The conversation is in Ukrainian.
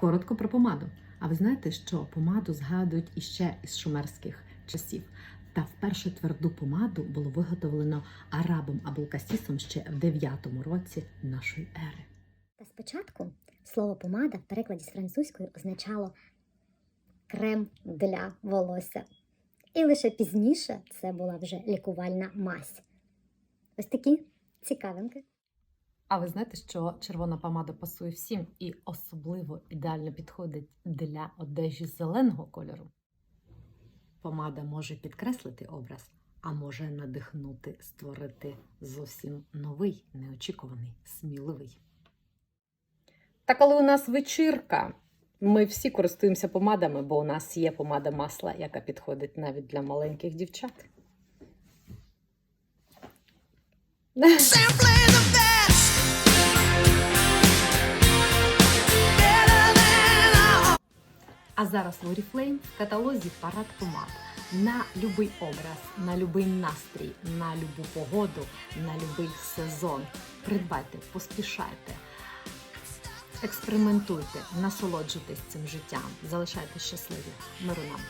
Коротко про помаду. А ви знаєте, що помаду згадують іще із шумерських часів. Та вперше тверду помаду було виготовлено арабом Абулкасісом ще в 9 році нашої ери. Та спочатку слово помада в перекладі з французької означало крем для волосся. І лише пізніше це була вже лікувальна мазь. Ось такі цікавинки. А ви знаєте, що червона помада пасує всім і особливо ідеально підходить для одежі зеленого кольору? Помада може підкреслити образ, а може надихнути, створити зовсім новий, неочікуваний, сміливий. Та коли у нас вечірка, ми всі користуємося помадами, бо у нас є помада масла, яка підходить навіть для маленьких дівчат. А зараз в Oriflame в каталозі парад помад на любий образ, на любий настрій, на любу погоду, на любий сезон. Придбайте, поспішайте, експериментуйте, насолоджуйтесь цим життям, залишайте щасливі. Миру нам!